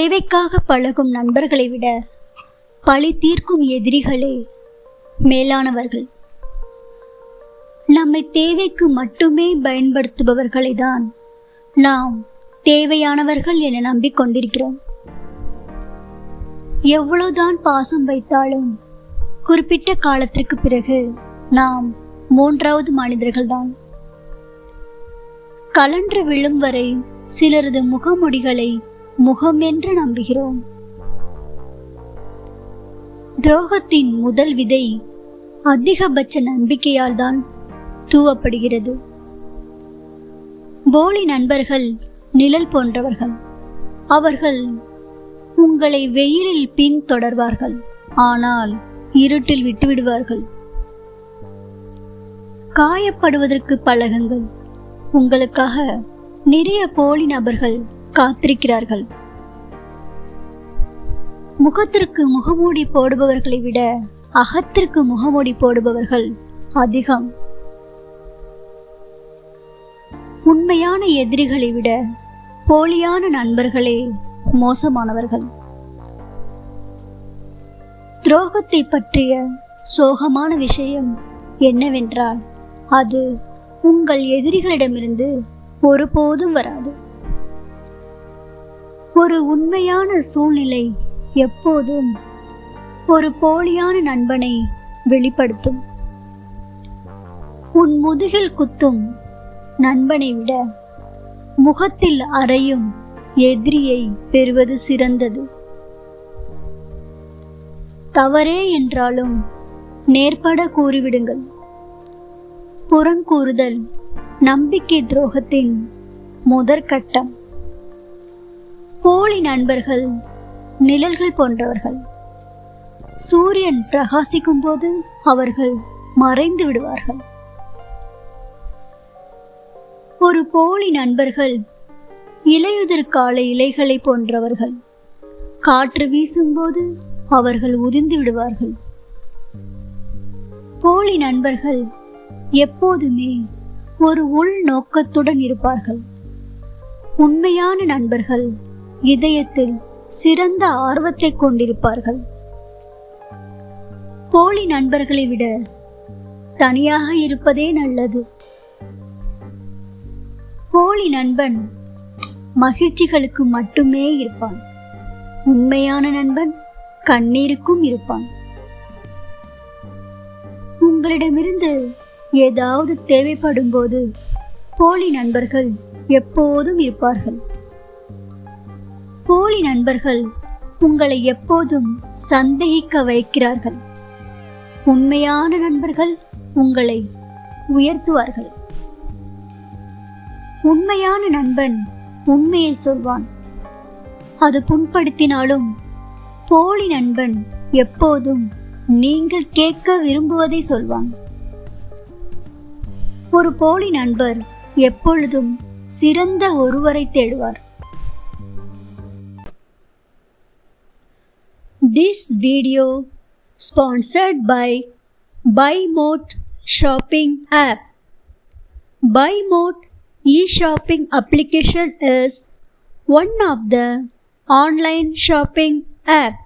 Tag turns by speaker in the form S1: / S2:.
S1: தேவைக்காக பழகும் நண்பர்களை விட பழி தீர்க்கும் எதிரிகளே மேலானவர்கள். நம்மை தேவைக்கு மட்டுமே பயன்படுத்துபவர்களை தான் நாம் தேவையானவர்கள் என நம்பிக்கொண்டிருக்கிறோம். எவ்வளவுதான் பாசம் வைத்தாலும் குறிப்பிட்ட காலத்திற்கு பிறகு நாம் மூன்றாவது மனிதர்கள்தான். கலன்று விழும் வரை சிலரது முகமுடிகளை முகம் என்று நம்புகிறோம். துரோகத்தின் முதல் விதை அதிகபட்ச நம்பிக்கையால் தான் தூவப்படுகிறது. போலி நண்பர்கள் நிழல் போன்றவர்கள். அவர்கள் உங்களை வெயிலில் பின்தொடர்வார்கள் ஆனால் இருட்டில் விட்டுவிடுவார்கள். காயப்படுவதற்கு பழகுங்கள். உங்களுக்காக நிறைய போலி நபர்கள் காத்திருக்கிறார்கள். முகத்திற்கு முகமூடி போடுபவர்களை விட அகத்திற்கு முகமூடி போடுபவர்கள் அதிகம். உண்மையான எதிரிகளை விட போலியான நண்பர்களே மோசமானவர்கள். துரோகத்தை பற்றிய சோகமான விஷயம் என்னவென்றால் அது உங்கள் எதிரிகளிடமிருந்து ஒருபோதும் வராது. ஒரு உண்மையான சூழ்நிலை எப்போதும் ஒரு போலியான நண்பனை வெளிப்படுத்தும். உன் முதுகில் குத்தும் நண்பனை விட முகத்தில் அறையும் எதிரியை பெறுவது சிறந்தது. தவறே என்றாலும் நேர்பட கூறிவிடுங்கள். புறங்கூறுதல் நம்பிக்கை துரோகத்தின் முதற்கட்டம். போலி நண்பர்கள் நிழல்கள் போன்றவர்கள். சூரியன் பிரகாசிக்கும் போது அவர்கள் மறைந்து விடுவார்கள். ஒரு போலி நண்பர்கள் இலையுதிர் கால இலைகளை போன்றவர்கள். காற்று வீசும்போது அவர்கள் உதிர்ந்து விடுவார்கள். போலி நண்பர்கள் எப்போதுமே ஒரு உள் நோக்கத்துடன் இருப்பார்கள். உண்மையான நண்பர்கள் இதயத்தில் சிறந்த ஆர்வத்தை கொண்டிருப்பார்கள். போலி நண்பர்களை விட தனியாக இருப்பதே நல்லது. போலி நண்பன் மகிழ்ச்சிகளுக்கு மட்டுமே இருப்பான். உண்மையான நண்பன் கண்ணீருக்கும் இருப்பான். உங்களிடமிருந்து ஏதாவது தேவைப்படும் போது போலி நண்பர்கள் எப்போதும் இருப்பார்கள். போலி நண்பர்கள் உங்களை எப்போதும் சந்தேகிக்க வைக்கிறார்கள். உண்மையான நண்பர்கள் உங்களை உயர்த்துவார்கள். உண்மையான நண்பன் உண்மையை சொல்வான். அது புண்படுத்தினாலும் போலி நண்பன் எப்போதும் நீங்கள் கேட்க விரும்புவதை சொல்வான். ஒரு போலி நண்பர் எப்பொழுதும் சிறந்த ஒருவரை தேடுவார். This video sponsored by BuyMote shopping app. BuyMote e-shopping application is one of the online shopping app